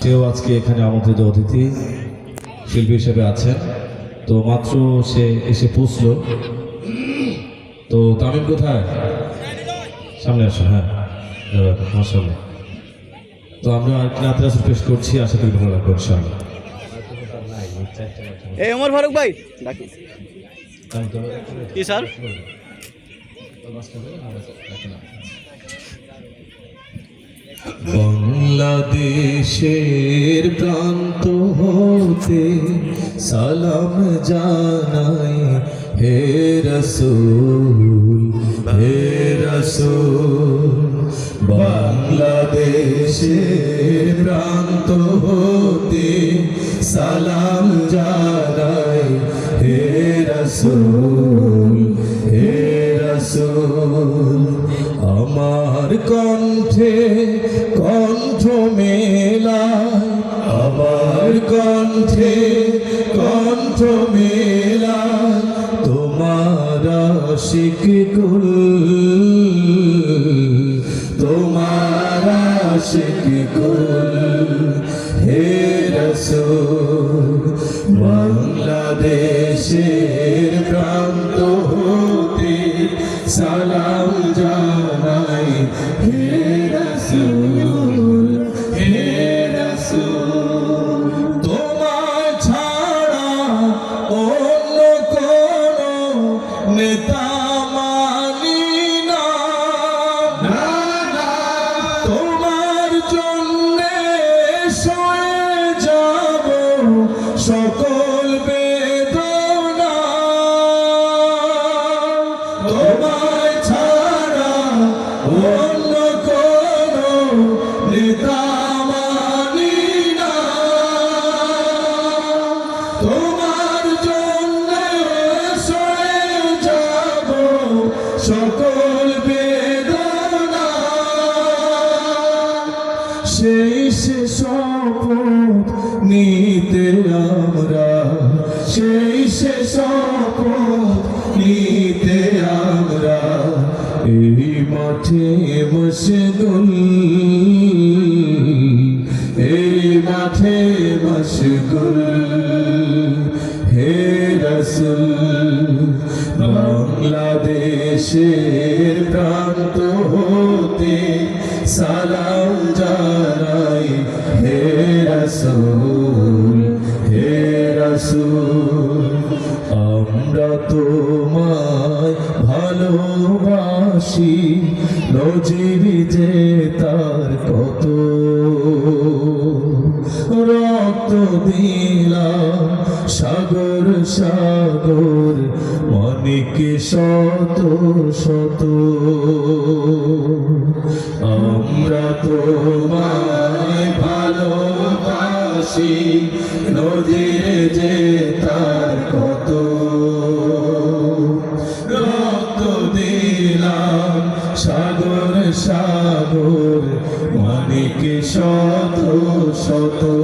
সেও আজকে এখানে আমন্ত্রিত অতিথি শিল্পী হিসেবে আছেন। তো মাত্র সে এসে পৌঁছলো। তো তামিম কোথায়? সামনে আসো হ্যাঁ। মাসাল্লাহ তো আমরা আরেকটি নাতের আসর পেশ করছি। আশা করি ভালো লাগবে, ইনশাআল্লাহ। এই ওমর ফারুক ভাই। ডাকি কি স্যার? বাংলাদেশের প্রান্ত হতে সালাম জানাই হে রসুল হে রসুল। বাংলাদেশের প্রান্ত হতে সালাম জানাই, হে রসুল হে রসুল, আমার কণ্ঠে কণ্ঠ মেলায়, আমার কণ্ঠে কণ্ঠ মেলায়, তোমার শিখ জানাই হে তোমার ছাড়া অন্য কোন নেতা সকল বেদনা, সেই সে শপথ নিতে আমরা, সেই সে শপথ নিতে আমরা, এই মাঠে মশগুল এই মাঠে মশগুল হে রসুল। বাংলাদেশের প্রান্ত হতে সালাম জানাই হে রসুল হে রসুল আমরা তোমায় ভালোবাসি নজির রক্ত দিলাম। সাগর সাগর মানিক শত শত? আমরা তোমায় ভালোবাসি, নদীর যে তার কত? রক্ত দিলাম, সাগর সাগর মানিক শত শত?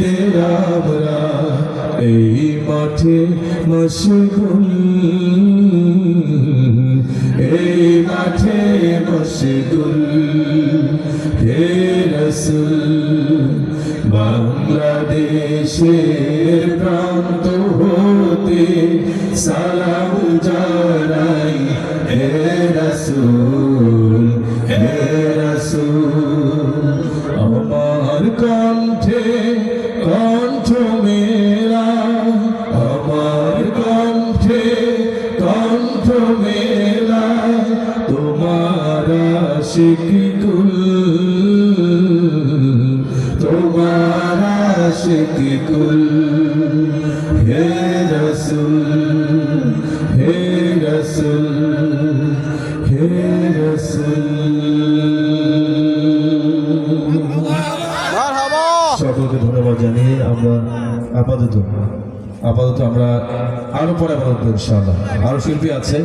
নিতে আমরা এই মাঠে মশগুল এই মাঠে মশগুল হে রসুল, বাংলাদেশের প্রান্ত হতে সালাম জানাই আশিক কুল তোমার আশিক কুল হে রসুল হে রসুল হে রসুল। সকলকে ধন্যবাদ জানিয়ে আমরা আপাতত আপাতত আমরা আরও পরে আপাতত ইনশাআল্লাহ। আরও শিল্পী আছে।